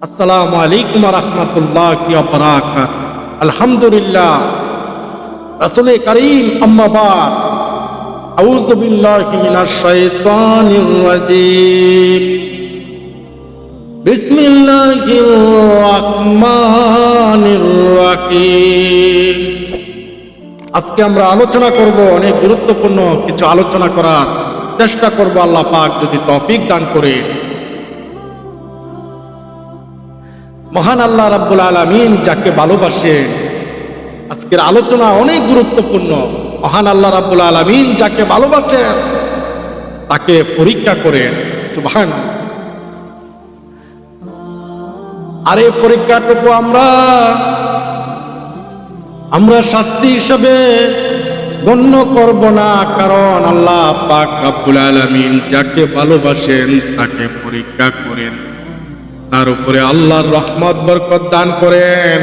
আসসালামু আলাইকুম রহমতুল্লাহ আলহামদুলিল্লাহ রাসুল করিম আম্মাবাদ أعوذ بالله من الشيطان الرجيم بسم الله الرحمن الرحيم আজকে আমরা আলোচনা করব অনেক গুরুত্বপূর্ণ কিছু আলোচনা করার চেষ্টা করব আল্লাহ পাক যদি তৌফিক দান করে মহান আল্লাহ রাব্বুল আলামিন যাকে ভালোবাসে। আজকের আলোচনা অনেক গুরুত্বপূর্ণ। মহান আল্লাহ রাব্বুল আলামিন যাকে ভালোবাসেন তাকে পরীক্ষা করেন সুবহান আর এই পরীক্ষাটুকু আমরা আমরা শাস্তি হিসাবে গণ্য করব না, কারণ আল্লাহ পাক রাব্বুল আলামিন যাকে ভালোবাসেন, তাকে পরীক্ষা করেন। তার উপরে আল্লাহর রহমত, বরকত দান করেন।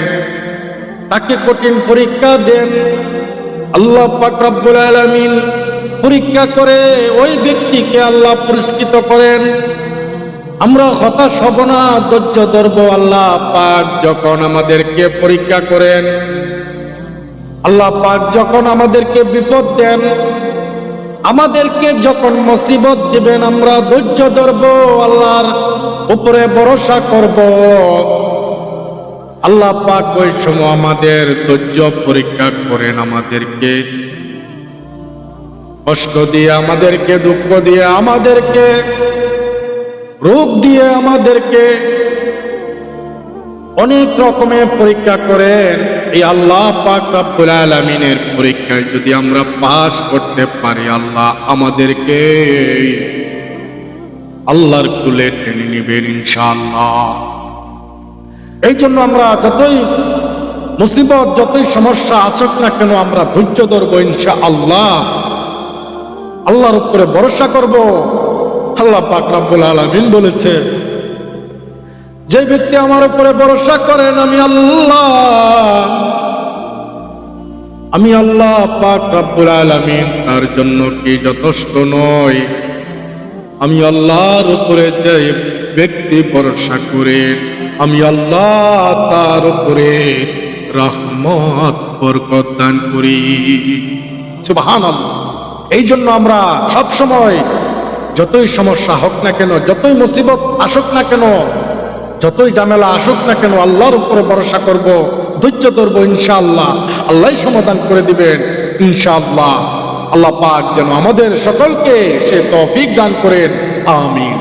তাকে কঠিন পরীক্ষা দেন। আল্লাহ রব্বুল আলামিন পরীক্ষা করে ওই ব্যক্তিকে আল্লাহ পুরস্কৃত করেন। আমরা হতাশ হব না, ধৈর্য ধরবো আল্লাহ পাক যখন আমাদেরকে পরীক্ষা করেন। আল্লাহ পাক যখন আমাদেরকে বিপদ দেন, আমাদেরকে যখন মুসিবত দিবেন, আমরা ধৈর্য ধরব আল্লাহর উপরে ভরসা করব। আল্লাহ পাক ওই সময় আমাদের ধৈর্য পরীক্ষা করেন আমাদেরকে। কষ্ট দিয়ে আমাদেরকে, দুঃখ দিয়ে আমাদেরকে, রোগ দিয়ে আমাদেরকে অনেক রকমের পরীক্ষা করেন। এই আল্লাহ পাক রব্বুল আলামিনের পরীক্ষায় যদি আমরা পাস করতে পারি আল্লাহ আমাদেরকে আল্লাহর কুলে টেনে নিবেন ইনশাআল্লাহ। এই জন্য আমরা যতই মুসিবত, যতই সমস্যা আসুক না কেন আমরা ধৈর্য ধরবো ইনশা আল্লাহ আল্লাহর উপরে ভরসা করব। আল্লাহ পাক রব্বুল আলামিন বলেছে, যে ব্যক্তি আমার উপরে ভরসা করেন, আমি আল্লাহ। আমি আল্লাহ পাক রব্বুল আলামিন, তার জন্য কি যথেষ্ট নয়? আমি আল্লাহর উপরে যে ব্যক্তি ভরসা করে, আমি আল্লাহ তার উপরে রহমত, বরকত দান করি। সুবহানাল্লাহ। এই জন্য আমরা সব সময় যতই সমস্যা হোক না কেন, যতই মুসিবত আসুক না কেন, যতই ঝামেলা আসুক না কেন, আল্লাহর উপরে ভরসা করব, ধৈর্য ধরবো ইনশাআল্লাহ। আল্লাহ সমাধান করে দিবেন ইনশাআল্লাহ। আল্লাহ পাক যেন আমাদের সকলকে সে তৌফিক দান করেন আমিন।